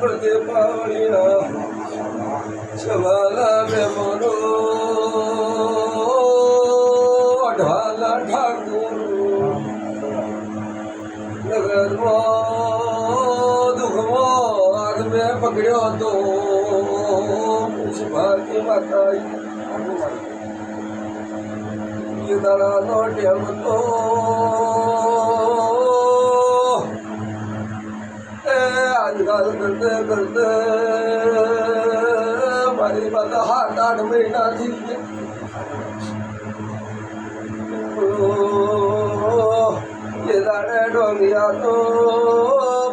પડતે પાવડિયા સવાલા મેમનો અઢાલા ઠાકુર નગરમાં દુઃખમાં હાથ મેં પકડ્યો હતો ભારતી માતા દાડાનો ટેમ તો આજકાલ કરતે કરતે મારી પાસે સાત આઠ મહિના થઈ ગયા એ દાડે ડોંગિયા તો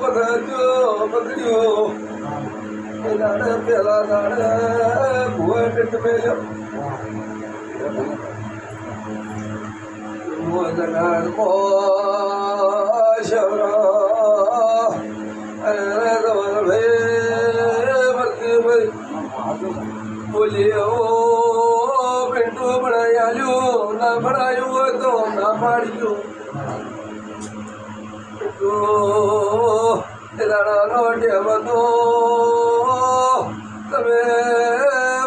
પકડ્યો પકડ્યો એ દાડે પેલા દાડે ભૂએ પેટ મેલ્યો મોજનાર શવરા પિન્ટુ બનાવી આલ્યું ના હોય તો ના પાડ્યું એ દાડાનો ટેમ હતો તમે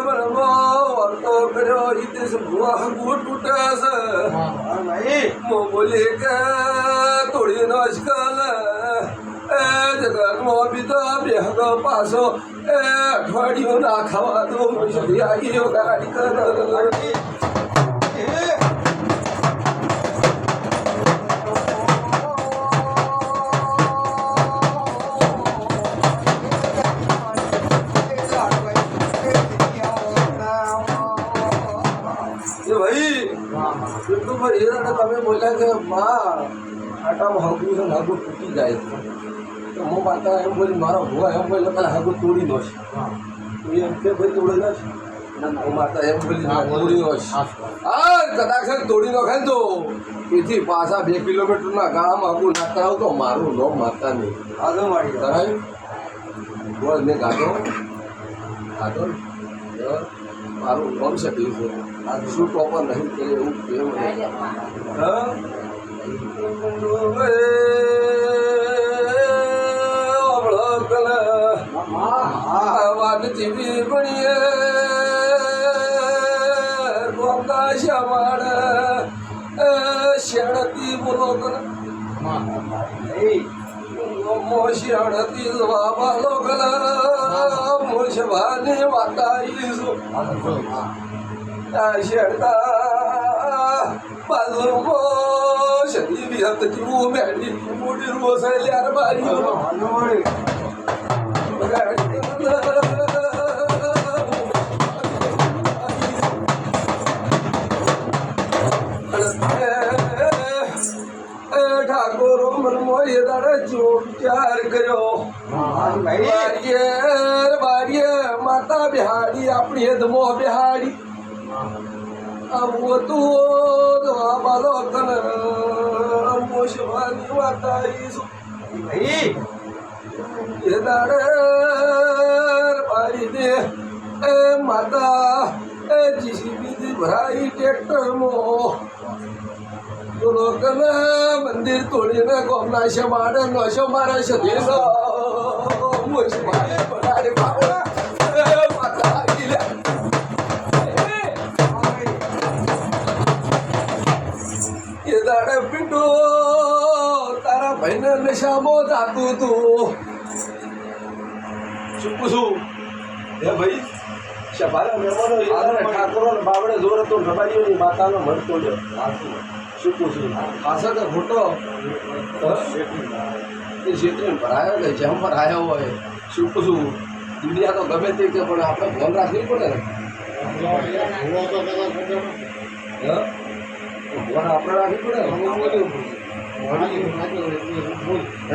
મને વાર્તો કર્યો હિતેશ ભુવા ગુટ તૂટે છે બોલી કે બેહગ પાછો એ અઠવાડિયું ના ખાવા દો સુધી આવી ગાડી કર તમે બોલ્યા કે માં આટામાં હગું છે હગું તૂટી જાય. છે તો હું માતા એમ બોલી મારો ભુવા એમ બોલી પેલા હગું તોડી દો છે એમ કે ભાઈ તોડી ના, તોડી નાખે ને તો. એથી પાછા બે કિલોમીટરના ગામ હગું નાખતા આવતો તો મારું નો મારતા નહીં. આગળ મારી કરાયું? બોલ મેં ગાધો. ગાધો ને? મારું નામ છે આ શું ટોપર નહીં કે એવું કેવું જીવી બનીએ ગોગા શ્યામાડ શેણતી બોલો મો શેણતી બાબા લોકલ મોશવાની માતા ઈસુ શેણતા બાજુ શરી વિહત જીવું મેળી મોટી રોસાઈ લ્યાર બારી ચોચાર કર્યો. બારીએ બારીએ માતા બિહાડી, આપણી હેદમો બિહાડી. આવું હતું બાલો કન મોશવાની માતા ઈસુ એ દાડે બારી દે એ માતા જીસીબી ભરાઈ ટ્રેક્ટરમાં લોકોને મંદિર તોડીને ગોમના છે મારે નશો મારે છે દેનો મુશ મારે લે એ દાડે પીટો તારા ભાઈને નશામાં જાતું તું. શું પૂછું? હે ભાઈ શભારે મહેમાનો ઠાકોરો ને જોર તો રબાડીઓ ની માતાનો મન તોડ્યો શું પૂછું પાછળ તો ખોટો એ શેતરી ભરાયો કે જેમ ભરાયો હોય શું પૂછું દુનિયા તો ગમે તે કે પણ આપણે ધ્યાન રાખવી પડે ને? ફોન આપણે રાખવી પડે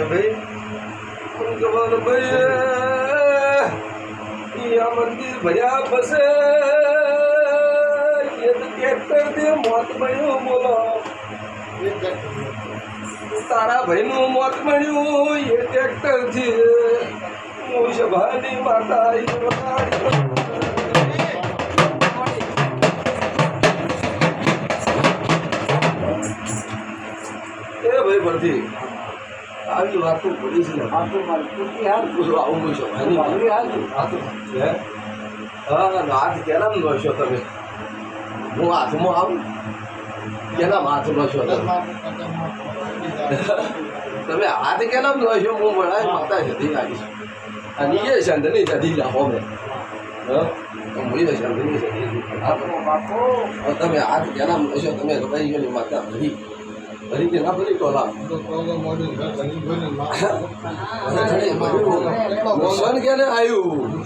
ભાઈ? ભાઈ આ મંદિર ભર્યા બસે ટ્રેક્ટરથી મોત બન્યું બોલો. તારા ભાઈનું મોત મળ્યું એ ટ્રેક્ટરથી માતા એ ભાઈ ભરતી આવી વાતો પડી છે આવું છો હે? હાથ કેનામ નોશો તમે? હું હાથમાં આવું? કેનામ હાથ નો તમે? તમે હાથ કેનામ છો હું મળે માતા જતી લાગીશ અને એ શાંતની જતી લાવો મેં. હું? શાંતની જતી તમે હાથ કેનામ નોશો તમે રબાઈ ગયો માતા ભરી. ભરી કે ના ભરી ટોલા? નુકસાન કે ને આવ્યું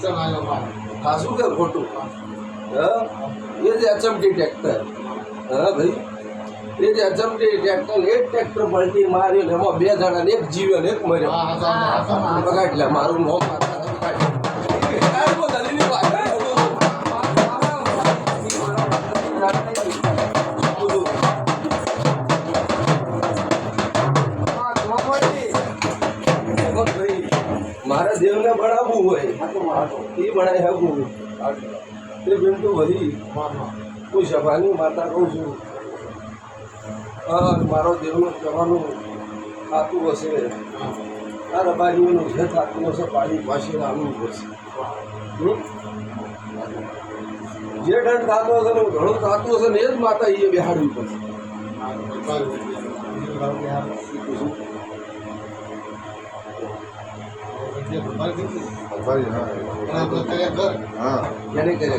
ખાસું કે ખોટું? એ જે એચએમટી ટ્રેક્ટર હા, ભાઈ? એ જે અચમટી ટ્રેક્ટર એક ટ્રેક્ટર પલટી માર્યો ને એમાં બે જણા એક જીવ્યો ને એક મર્યો. બગાડ લે મારું નોમ મારે દેવને ભણાવવું હોય એ ભણાય શકું તે બિંદુ વહી હું સભાની માતા કહું છું. મારો દેવનું જવાનું થતું હશે. આ રબારીઓનું જે થતું હશે પાણી પાસે પડશે હમ? જે દંડ થતો હશે ને ઘણું થતું હશે ને એ જ માતા એ બિહાડવી પડશે હા. એને કરે.